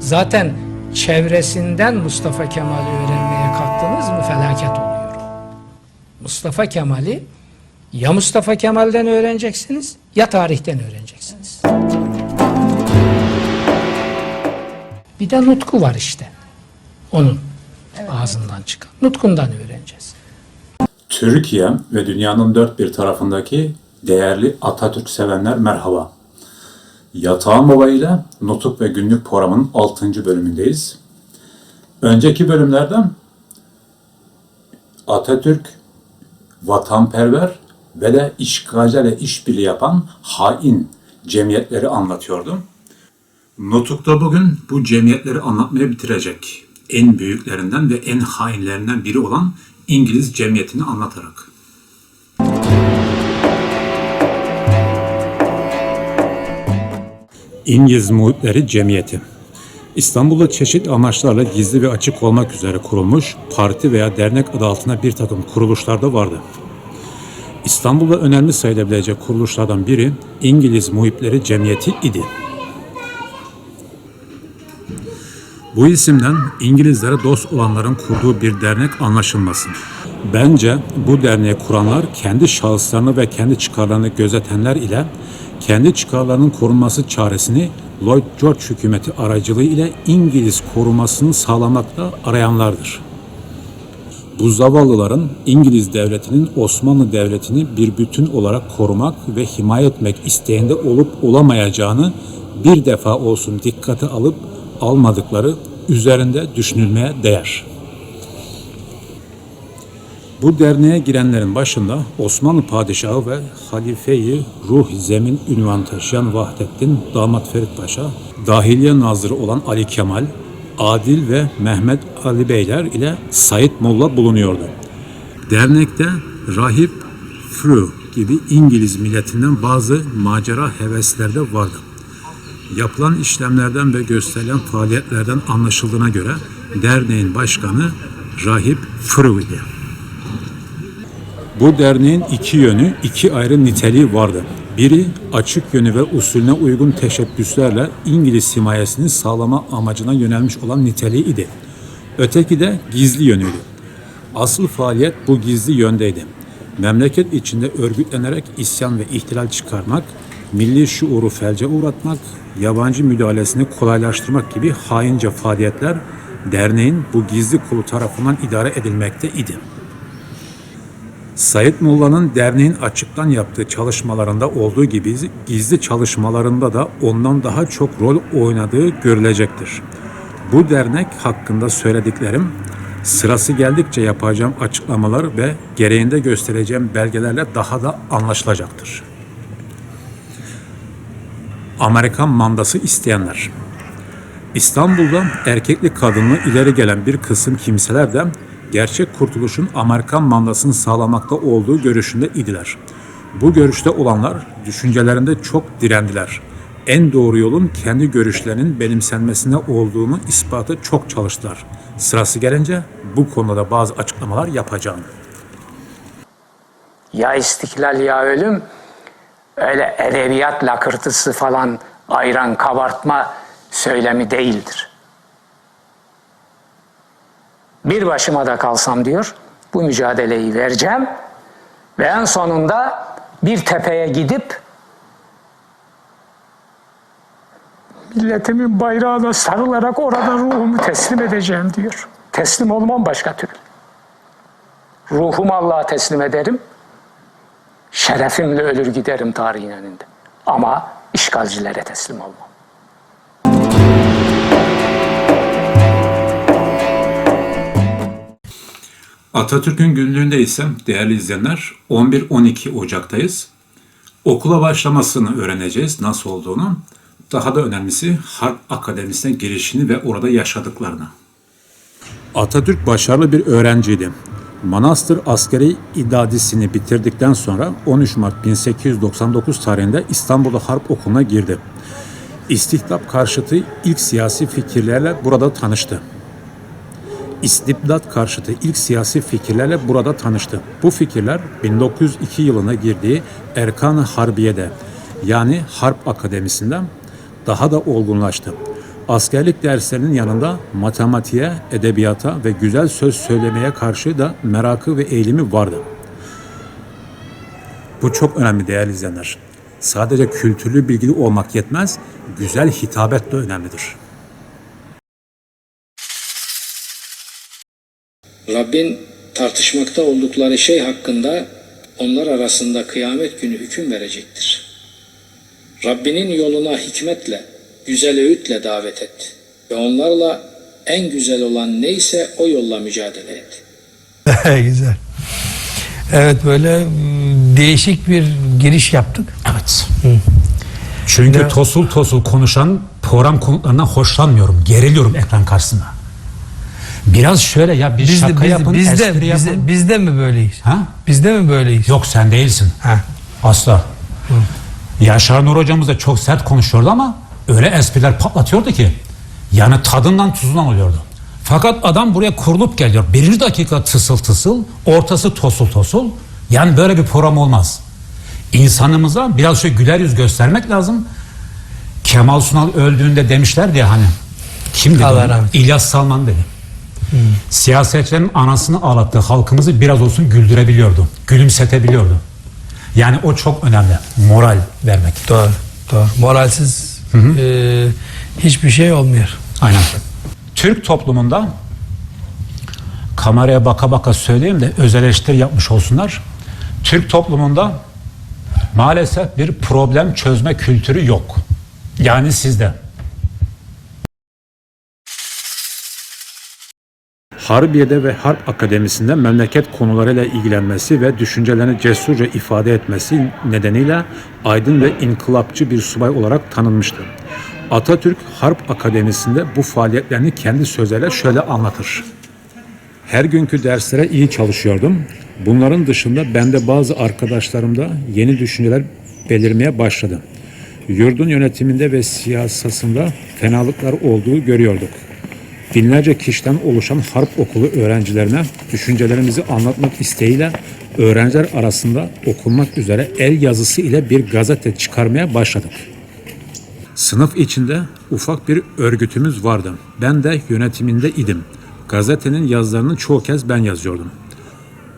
Zaten çevresinden Mustafa Kemal'i öğrenmeye kalktınız mı felaket oluyor. Mustafa Kemal'i ya Mustafa Kemal'den öğreneceksiniz ya tarihten öğreneceksiniz. Bir de nutku var işte. Onun ağzından çıkan. Nutkundan öğreneceğiz. Türkiye ve dünyanın dört bir tarafındaki değerli Atatürk sevenler merhaba. Yatağın Baba ile ve Günlük programının 6. bölümündeyiz. Önceki bölümlerden Atatürk vatanperver ve de işgalcilerle işbirliği yapan hain cemiyetleri anlatıyordum. Nutuk'ta bugün bu cemiyetleri anlatmaya bitirecek. En büyüklerinden ve en hainlerinden biri olan İngiliz cemiyetini anlatarak. İngiliz Muhitleri Cemiyeti İstanbul'da çeşitli amaçlarla gizli ve açık olmak üzere kurulmuş parti veya dernek adı altında bir takım kuruluşlar da vardı. İstanbul'da önemli sayılabilecek kuruluşlardan biri İngiliz Muhipleri Cemiyeti idi. Bu isimden İngilizlere dost olanların kurduğu bir dernek anlaşılmasın. Bence bu derneği kuranlar kendi şahıslarını ve kendi çıkarlarını gözetenler ile kendi çıkarlarının korunması çaresini Lloyd George hükümeti aracılığı ile İngiliz korumasını sağlamakta arayanlardır. Bu zavallıların İngiliz devletinin Osmanlı devletini bir bütün olarak korumak ve himaye etmek isteğinde olup olamayacağını bir defa olsun dikkate alıp almadıkları üzerinde düşünülmeye değer. Bu derneğe girenlerin başında Osmanlı Padişahı ve Halife-i Ruh Zemin ünvan taşıyan Vahdettin Damat Ferit Paşa, Dahiliye Nazırı olan Ali Kemal, Adil ve Mehmet Ali Beyler ile Said Molla bulunuyordu. Dernekte Rahip Fru gibi İngiliz milletinden bazı macera hevesler de vardı. Yapılan işlemlerden ve gösterilen faaliyetlerden anlaşıldığına göre derneğin başkanı Rahip Fru idi. Bu derneğin iki yönü, iki ayrı niteliği vardı. Biri açık yönü ve usulüne uygun teşebbüslerle İngiliz himayesini sağlama amacına yönelmiş olan niteliği idi. Öteki de gizli yönüydü. Asıl faaliyet bu gizli yöndeydi. Memleket içinde örgütlenerek isyan ve ihtilal çıkarmak, milli şuuru felce uğratmak, yabancı müdahalesini kolaylaştırmak gibi haince faaliyetler derneğin bu gizli kolu tarafından idare edilmekte idi. Said Molla'nın derneğin açıktan yaptığı çalışmalarında olduğu gibi gizli çalışmalarında da ondan daha çok rol oynadığı görülecektir. Bu dernek hakkında söylediklerim sırası geldikçe yapacağım açıklamalar ve gereğinde göstereceğim belgelerle daha da anlaşılacaktır. Amerikan mandası isteyenler İstanbul'da erkekli kadınlı ileri gelen bir kısım kimseler de gerçek kurtuluşun Amerikan mandasını sağlamakta olduğu görüşünde idiler. Bu görüşte olanlar düşüncelerinde çok direndiler. En doğru yolun kendi görüşlerinin benimsenmesine olduğunu ispatı çok çalıştılar. Sırası gelince bu konuda bazı açıklamalar yapacağım. Ya istiklal ya ölüm öyle edebiyat lakırtısı falan ayran kabartma söylemi değildir. Bir başıma da kalsam diyor bu mücadeleyi vereceğim ve en sonunda bir tepeye gidip milletimin bayrağına sarılarak orada ruhumu teslim edeceğim diyor. Teslim olmam başka türlü. Ruhumu Allah'a teslim ederim. Şerefimle ölür giderim tarihin önünde. Ama işgalcilere teslim olmam. Atatürk'ün günlüğünde ise değerli izleyenler 11-12 Ocak'tayız. Okula başlamasını öğreneceğiz nasıl olduğunu. Daha da önemlisi Harp Akademisi'ne girişini ve orada yaşadıklarını. Atatürk başarılı bir öğrenciydi. Manastır askeri idadisini bitirdikten sonra 13 Mart 1899 tarihinde İstanbul'da Harp Okulu'na girdi. İstihdap karşıtı ilk siyasi fikirlerle burada tanıştı. İstibdat karşıtı ilk siyasi fikirlerle burada tanıştı. Bu fikirler 1902 yılına girdiği Erkan-ı Harbiye'de yani Harp Akademisi'nden daha da olgunlaştı. Askerlik derslerinin yanında matematiğe, edebiyata ve güzel söz söylemeye karşı da merakı ve eğilimi vardı. Bu çok önemli değerli izleyenler. Sadece kültürlü bilgili olmak yetmez, güzel hitabet de önemlidir. Rabbin tartışmakta oldukları şey hakkında onlar arasında kıyamet günü hüküm verecektir. Rabbinin yoluna hikmetle, güzel öğütle davet et ve onlarla en güzel olan neyse o yolla mücadele et. Güzel. Evet böyle mm, değişik bir giriş yaptık. Evet. Çünkü tosul tosul konuşan program konuklarından hoşlanmıyorum. Geriliyorum ekran karşısında. Biraz şöyle ya bir Biz şaka biz, yapın, biz espri biz de- yapın. biz de mi böyleyiz? Ha? Biz de mi böyleyiz? Yok sen değilsin. Ha. Asla. Yaşar Nur hocamız da çok sert konuşuyordu ama öyle espriler patlatıyordu ki yani tadından tuzundan oluyordu. Fakat adam buraya kurulup geliyor. Birinci dakika tısıl tısıl, ortası tosul tosul. Yani böyle bir program olmaz. İnsanımıza biraz şöyle güler yüz göstermek lazım. Kemal Sunal öldüğünde demişler diye hani kim dedi? Allah İlyas Salman dedi. Siyasetçilerin anasını ağlattığı halkımızı biraz olsun güldürebiliyordu. Gülümsetebiliyordu. Yani o çok önemli. Moral vermek. Doğru. Doğru. Moralsiz e, hiçbir şey olmuyor. Aynen. Türk toplumunda kameraya baka baka söyleyeyim de öz eleştiri yapmış olsunlar. Türk toplumunda maalesef bir problem çözme kültürü yok. Yani sizde. Harbiye'de ve Harp Akademisi'nde memleket konularıyla ilgilenmesi ve düşüncelerini cesurca ifade etmesi nedeniyle aydın ve inkılapçı bir subay olarak tanınmıştı. Atatürk Harp Akademisi'nde bu faaliyetlerini kendi sözleriyle şöyle anlatır. Her günkü derslere iyi çalışıyordum. Bunların dışında bende bazı arkadaşlarımda yeni düşünceler belirmeye başladı. Yurdun yönetiminde ve siyasasında fenalıklar olduğu görüyorduk. Binlerce kişiden oluşan harp okulu öğrencilerine düşüncelerimizi anlatmak isteğiyle öğrenciler arasında okunmak üzere el yazısı ile bir gazete çıkarmaya başladık. Sınıf içinde ufak bir örgütümüz vardı. Ben de yönetiminde idim. Gazetenin yazılarını çoğu kez ben yazıyordum.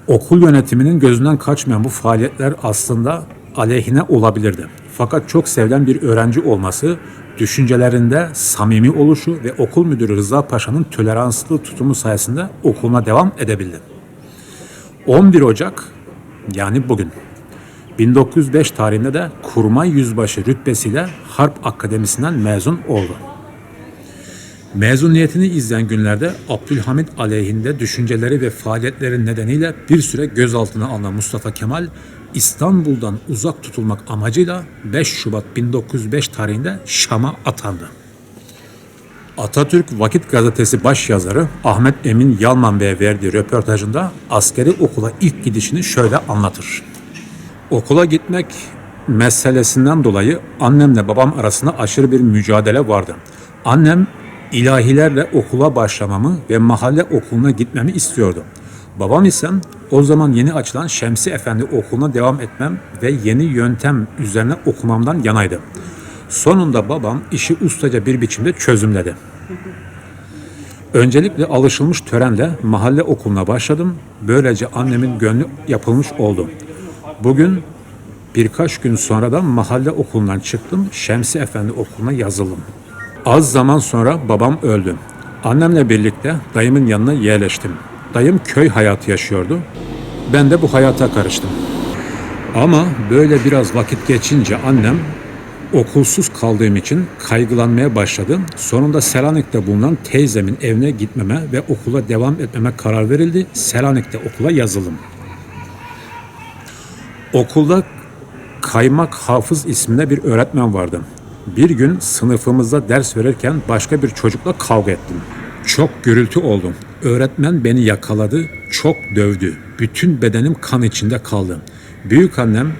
Okul yönetiminin gözünden kaçmayan bu faaliyetler aslında aleyhine olabilirdi. Fakat çok sevilen bir öğrenci olması, düşüncelerinde samimi oluşu ve okul müdürü Rıza Paşa'nın toleranslı tutumu sayesinde okuluna devam edebildi. 11 Ocak yani bugün 1905 tarihinde de kurmay yüzbaşı rütbesiyle Harp Akademisi'nden mezun oldu. Mezuniyetini izleyen günlerde Abdülhamit aleyhinde düşünceleri ve faaliyetleri nedeniyle bir süre gözaltına alınan Mustafa Kemal İstanbul'dan uzak tutulmak amacıyla 5 Şubat 1905 tarihinde Şam'a atandı. Atatürk Vakit Gazetesi başyazarı Ahmet Emin Yalman Bey'e verdiği röportajında askeri okula ilk gidişini şöyle anlatır. Okula gitmek meselesinden dolayı annemle babam arasında aşırı bir mücadele vardı. Annem ilahilerle okula başlamamı ve mahalle okuluna gitmemi istiyordu. Babam ise o zaman yeni açılan Şemsi Efendi okuluna devam etmem ve yeni yöntem üzerine okumamdan yanaydı. Sonunda babam işi ustaca bir biçimde çözümledi. Öncelikle alışılmış törenle mahalle okuluna başladım. Böylece annemin gönlü yapılmış oldu. Bugün birkaç gün sonra da mahalle okulundan çıktım. Şemsi Efendi okuluna yazıldım. Az zaman sonra babam öldü. Annemle birlikte dayımın yanına yerleştim. Dayım köy hayatı yaşıyordu. Ben de bu hayata karıştım. Ama böyle biraz vakit geçince annem okulsuz kaldığım için kaygılanmaya başladı. Sonunda Selanik'te bulunan teyzemin evine gitmeme ve okula devam etmeme karar verildi. Selanik'te okula yazıldım. Okulda Kaymak Hafız isminde bir öğretmen vardı. Bir gün sınıfımızda ders verirken başka bir çocukla kavga ettim. Çok gürültü oldu. Öğretmen beni yakaladı, çok dövdü. Bütün bedenim kan içinde kaldı. Büyük annem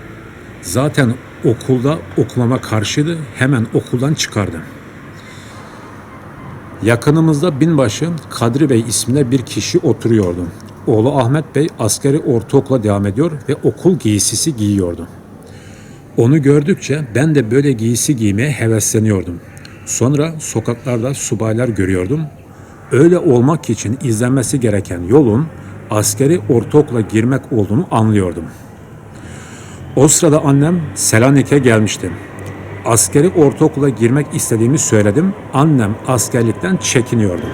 zaten okulda okumama karşıydı. Hemen okuldan çıkardı. Yakınımızda binbaşı Kadri Bey isminde bir kişi oturuyordu. Oğlu Ahmet Bey askeri ortaokula devam ediyor ve okul giysisi giyiyordu. Onu gördükçe ben de böyle giysi giymeye hevesleniyordum. Sonra sokaklarda subaylar görüyordum. Öyle olmak için izlenmesi gereken yolun askeri ortaokula girmek olduğunu anlıyordum. O sırada annem Selanik'e gelmişti. Askeri ortaokula girmek istediğimi söyledim. Annem askerlikten çekiniyordu.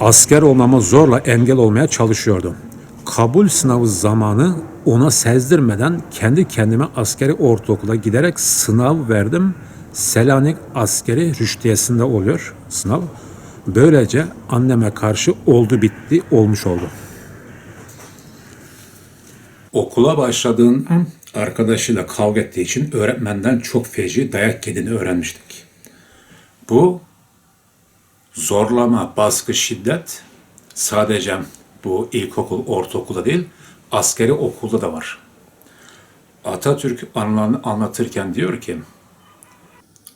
Asker olmama zorla engel olmaya çalışıyordu. Kabul sınavı zamanı ona sezdirmeden kendi kendime askeri ortaokula giderek sınav verdim. Selanik askeri rüştiyesinde oluyor sınav. Böylece anneme karşı oldu bitti olmuş oldu. Okula başladığın an arkadaşıyla kavga ettiği için öğretmenden çok feci dayak yediğini öğrenmiştik. Bu zorlama, baskı, şiddet sadece bu ilkokul, ortaokulda değil, askeri okulda da var. Atatürk anlatırken diyor ki,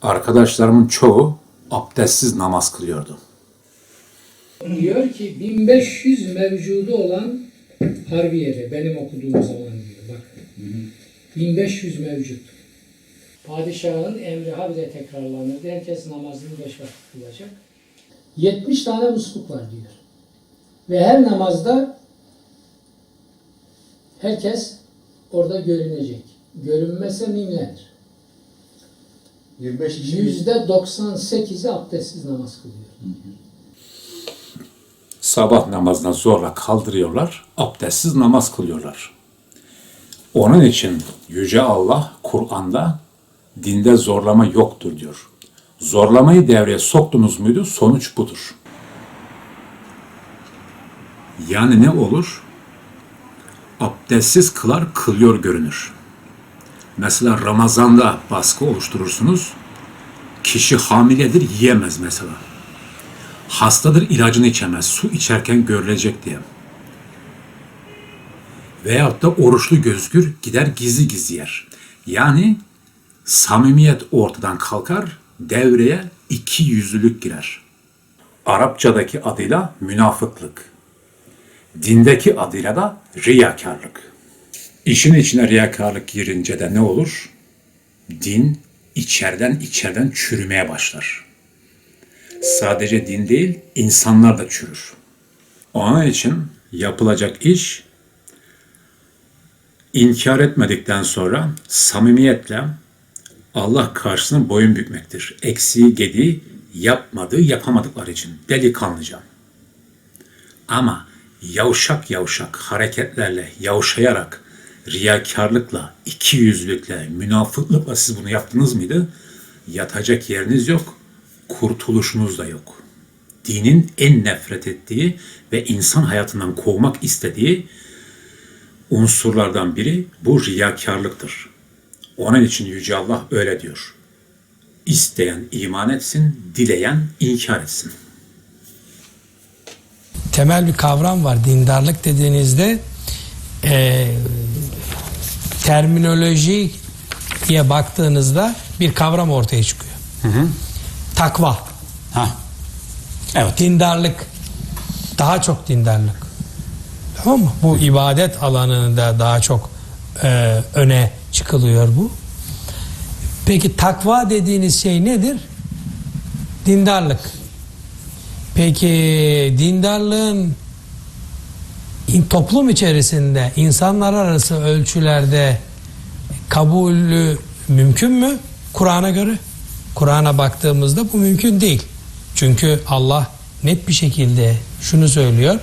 arkadaşlarımın çoğu abdestsiz namaz kılıyordu. Diyor ki 1500 mevcudu olan Harbiye'de benim okuduğum zaman diyor bak. 1500 mevcut. Padişahın emri habire tekrarlanırdı. Herkes namazını beş vakit kılacak. 70 tane musluk var diyor. Ve her namazda herkes orada görünecek. Görünmese mimlenir. 25 kişi Yüzde 98'i abdestsiz namaz kılıyor. Sabah namazından zorla kaldırıyorlar, abdestsiz namaz kılıyorlar. Onun için Yüce Allah Kur'an'da dinde zorlama yoktur diyor. Zorlamayı devreye soktunuz muydu sonuç budur. Yani ne olur? Abdestsiz kılar kılıyor görünür. Mesela Ramazan'da baskı oluşturursunuz. Kişi hamiledir yiyemez mesela. Hastadır ilacını içemez. Su içerken görülecek diye. Veyahut da oruçlu gözgür gider gizli gizli yer. Yani samimiyet ortadan kalkar, devreye iki yüzlülük girer. Arapçadaki adıyla münafıklık. Dindeki adıyla da riyakarlık. İşin içine riyakarlık girince de ne olur? Din içeriden içeriden çürümeye başlar sadece din değil, insanlar da çürür. Onun için yapılacak iş inkar etmedikten sonra samimiyetle Allah karşısına boyun bükmektir. Eksiği gediği yapmadığı yapamadıkları için delikanlıca. Ama yavşak yavşak hareketlerle, yavşayarak, riyakarlıkla, iki yüzlükle, münafıklıkla siz bunu yaptınız mıydı? Yatacak yeriniz yok, kurtuluşunuz da yok. Dinin en nefret ettiği ve insan hayatından kovmak istediği unsurlardan biri bu riyakarlıktır. Onun için Yüce Allah öyle diyor. İsteyen iman etsin, dileyen inkar etsin. temel bir kavram var. Dindarlık dediğinizde e, terminolojiye baktığınızda bir kavram ortaya çıkıyor. Takva, Ha. Evet. dindarlık, daha çok dindarlık. Tamam mı? Bu ibadet alanında daha çok e, öne çıkılıyor bu. Peki takva dediğiniz şey nedir? Dindarlık. Peki dindarlığın in- toplum içerisinde insanlar arası ölçülerde kabulü mümkün mü? Kur'an'a göre. Kur'an'a baktığımızda bu mümkün değil. Çünkü Allah net bir şekilde şunu söylüyor.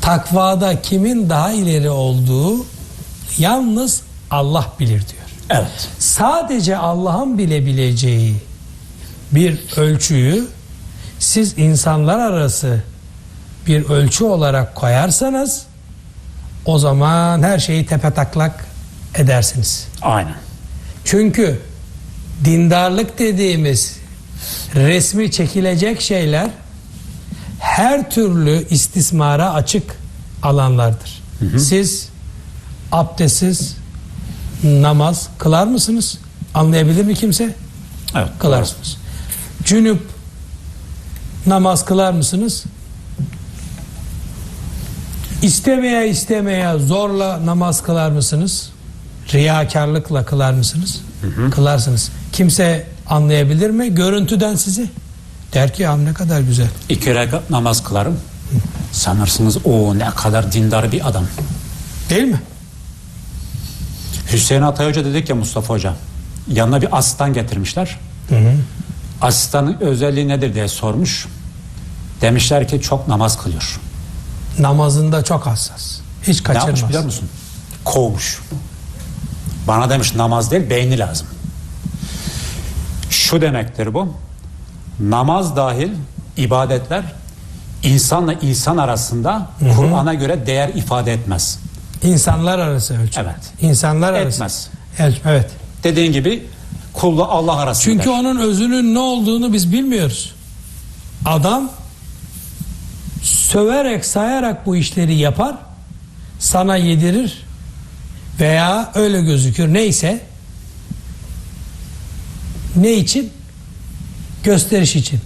Takvada kimin daha ileri olduğu yalnız Allah bilir diyor. Evet. Sadece Allah'ın bilebileceği bir ölçüyü siz insanlar arası bir ölçü olarak koyarsanız o zaman her şeyi tepetaklak edersiniz. Aynen. Çünkü dindarlık dediğimiz resmi çekilecek şeyler her türlü istismara açık alanlardır. Siz abdestsiz namaz kılar mısınız? Anlayabilir mi kimse? Evet. Kılarsınız. Cünüp namaz kılar mısınız? İstemeye istemeye zorla namaz kılar mısınız? Riyakarlıkla kılar mısınız? Kılarsınız. Kimse anlayabilir mi? Görüntüden sizi. Der ki ya ne kadar güzel. İki rekat namaz kılarım. Sanırsınız o ne kadar dindar bir adam. Değil mi? Hüseyin Atay Hoca dedik ya Mustafa Hoca. Yanına bir asistan getirmişler. Asistanın özelliği nedir diye sormuş. Demişler ki çok namaz kılıyor. Namazında çok hassas. Hiç Ne yapmış kaçırmaz. biliyor musun? Kovmuş. Bana demiş namaz değil beyni lazım. Şu demektir bu. Namaz dahil ibadetler insanla insan arasında Kur'an'a göre değer ifade etmez. İnsanlar arası ölçü. Evet. İnsanlar arası. Etmez. Evet. evet. Dediğin gibi kulla Allah arasında. Çünkü onun özünün ne olduğunu biz bilmiyoruz. Adam söverek sayarak bu işleri yapar, sana yedirir veya öyle gözükür neyse ne için? Gösteriş için.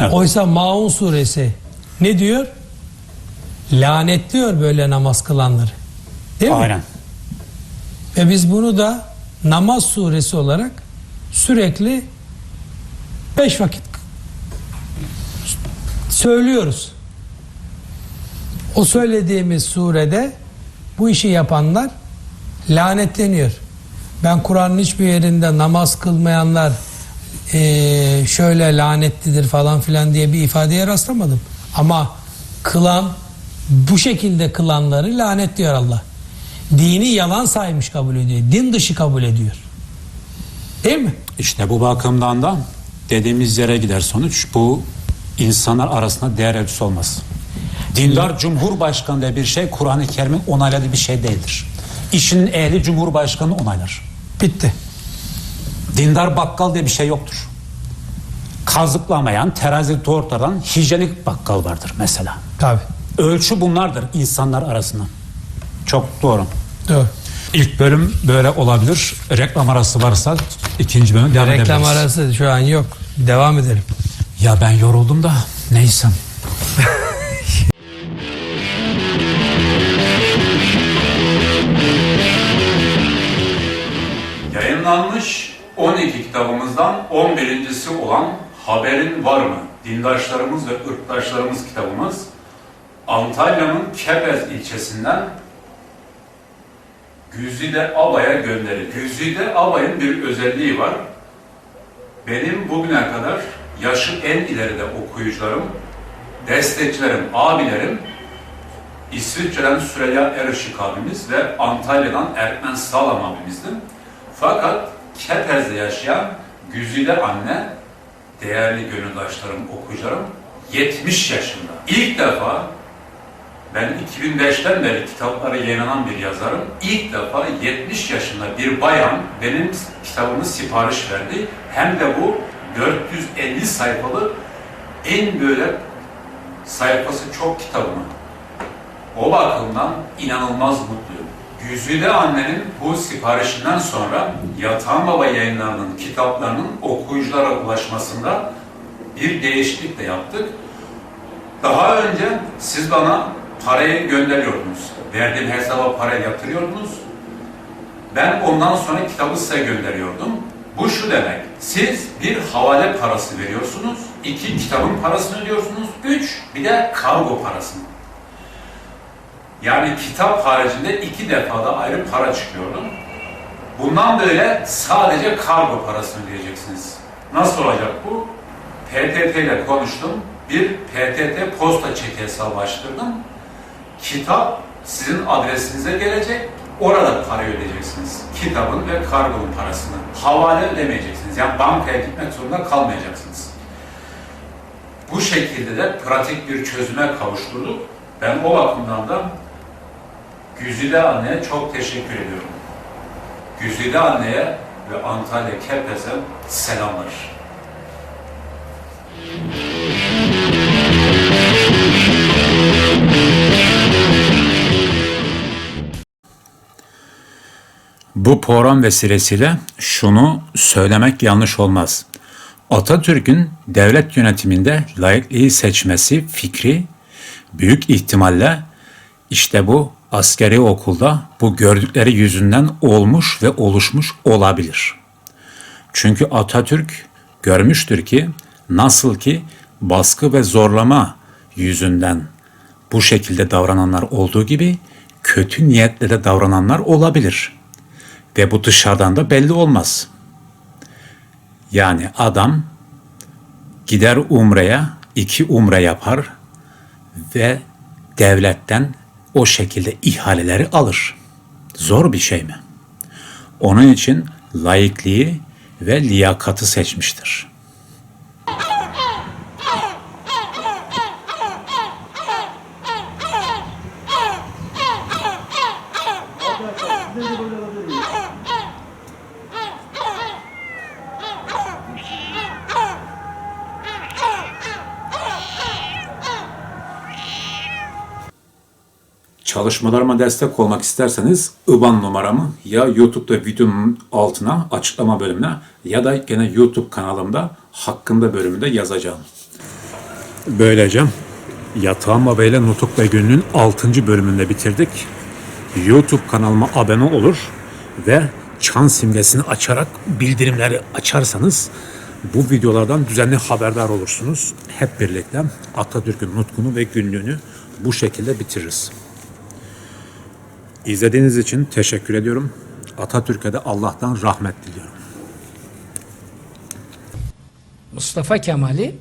Evet. Oysa Maun suresi ne diyor? Lanetliyor böyle namaz kılanları. Değil mi? Aynen. Ve biz bunu da namaz suresi olarak sürekli beş vakit söylüyoruz. O söylediğimiz surede bu işi yapanlar lanetleniyor. Ben Kur'an'ın hiçbir yerinde namaz kılmayanlar eee, şöyle lanetlidir falan filan diye bir ifadeye rastlamadım. Ama kılan bu şekilde kılanları lanetliyor Allah. Dini yalan saymış kabul ediyor. Din dışı kabul ediyor. Değil mi? İşte bu bakımdan da dediğimiz yere gider sonuç. Bu insanlar arasında değer ölçüsü olmaz. Dindar Cumhurbaşkanı diye bir şey Kur'an-ı Kerim'in onayladığı bir şey değildir. İşin ehli Cumhurbaşkanı onaylar. Bitti. Dindar bakkal diye bir şey yoktur. Kazıklamayan, terazi ortadan hijyenik bakkal vardır mesela. Tabii. Ölçü bunlardır insanlar arasında. Çok doğru. Doğru. İlk bölüm böyle olabilir. Reklam arası varsa ikinci bölüm devam Reklam edebiliriz. arası şu an yok. Devam edelim. Ya ben yoruldum da neyse. Yayınlanmış 12 kitabımızdan 11.si olan Haberin Var mı? Dindaşlarımız ve ırktaşlarımız kitabımız Antalya'nın Kepez ilçesinden Güzide Abay'a gönderildi. Güzide Abay'ın bir özelliği var. Benim bugüne kadar yaşı en ileride okuyucularım, destekçilerim, abilerim İsviçre'den Süreyya Erışık abimiz ve Antalya'dan Erkmen Sağlam abimizdi. Fakat Kepez'de yaşayan Güzide anne, değerli gönüldaşlarım, okuyucularım 70 yaşında. İlk defa ben 2005'ten beri kitapları yayınlanan bir yazarım. İlk defa 70 yaşında bir bayan benim kitabımı sipariş verdi. Hem de bu 450 sayfalı en böyle sayfası çok kitabımı. O bakımdan inanılmaz mutluyum. Güzide annenin bu siparişinden sonra Yatan Baba yayınlarının kitaplarının okuyuculara ulaşmasında bir değişiklik de yaptık. Daha önce siz bana parayı gönderiyordunuz. Verdiğim hesaba para yatırıyordunuz. Ben ondan sonra kitabı size gönderiyordum. Bu şu demek, siz bir havale parası veriyorsunuz, iki kitabın parasını ödüyorsunuz, üç bir de kargo parasını. Yani kitap haricinde iki defada ayrı para çıkıyordu. Bundan böyle sadece kargo parasını ödeyeceksiniz. Nasıl olacak bu? PTT ile konuştum. Bir PTT posta çeki hesabı açtırdım. Kitap sizin adresinize gelecek. Orada para ödeyeceksiniz. Kitabın ve kargonun parasını. Havale ödemeyeceksiniz. Yani bankaya gitmek zorunda kalmayacaksınız. Bu şekilde de pratik bir çözüme kavuşturduk. Ben o bakımdan da Güzide anneye çok teşekkür ediyorum. Güzide anneye ve Antalya Kepez'e selamlar. Bu program vesilesiyle şunu söylemek yanlış olmaz. Atatürk'ün devlet yönetiminde laikliği seçmesi fikri büyük ihtimalle işte bu askeri okulda bu gördükleri yüzünden olmuş ve oluşmuş olabilir. Çünkü Atatürk görmüştür ki nasıl ki baskı ve zorlama yüzünden bu şekilde davrananlar olduğu gibi kötü niyetle de davrananlar olabilir. Ve bu dışarıdan da belli olmaz. Yani adam gider umreye, iki umre yapar ve devletten o şekilde ihaleleri alır. Zor bir şey mi? Onun için laikliği ve liyakatı seçmiştir. Çalışmalarıma destek olmak isterseniz IBAN numaramı ya YouTube'da videonun altına açıklama bölümüne ya da gene YouTube kanalımda hakkında bölümünde yazacağım. Böylece Yatağın Baba ile Nutuk ve Günlüğün 6. bölümünde bitirdik. YouTube kanalıma abone olur ve çan simgesini açarak bildirimleri açarsanız bu videolardan düzenli haberdar olursunuz. Hep birlikte Atatürk'ün nutkunu ve günlüğünü bu şekilde bitiririz. İzlediğiniz için teşekkür ediyorum. Atatürk'e de Allah'tan rahmet diliyorum. Mustafa Kemal'i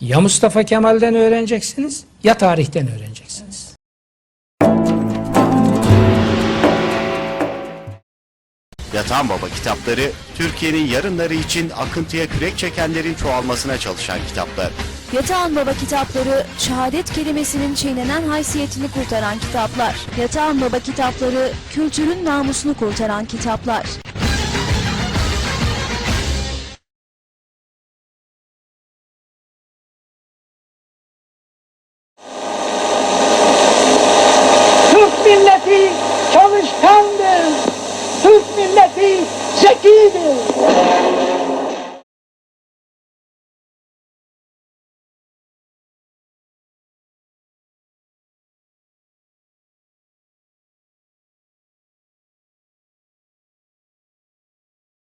ya Mustafa Kemal'den öğreneceksiniz ya tarihten öğreneceksiniz. Yatan Baba kitapları, Türkiye'nin yarınları için akıntıya kürek çekenlerin çoğalmasına çalışan kitaplar. Yatağan Baba kitapları, şehadet kelimesinin çiğnenen haysiyetini kurtaran kitaplar. Yatağan Baba kitapları, kültürün namusunu kurtaran kitaplar.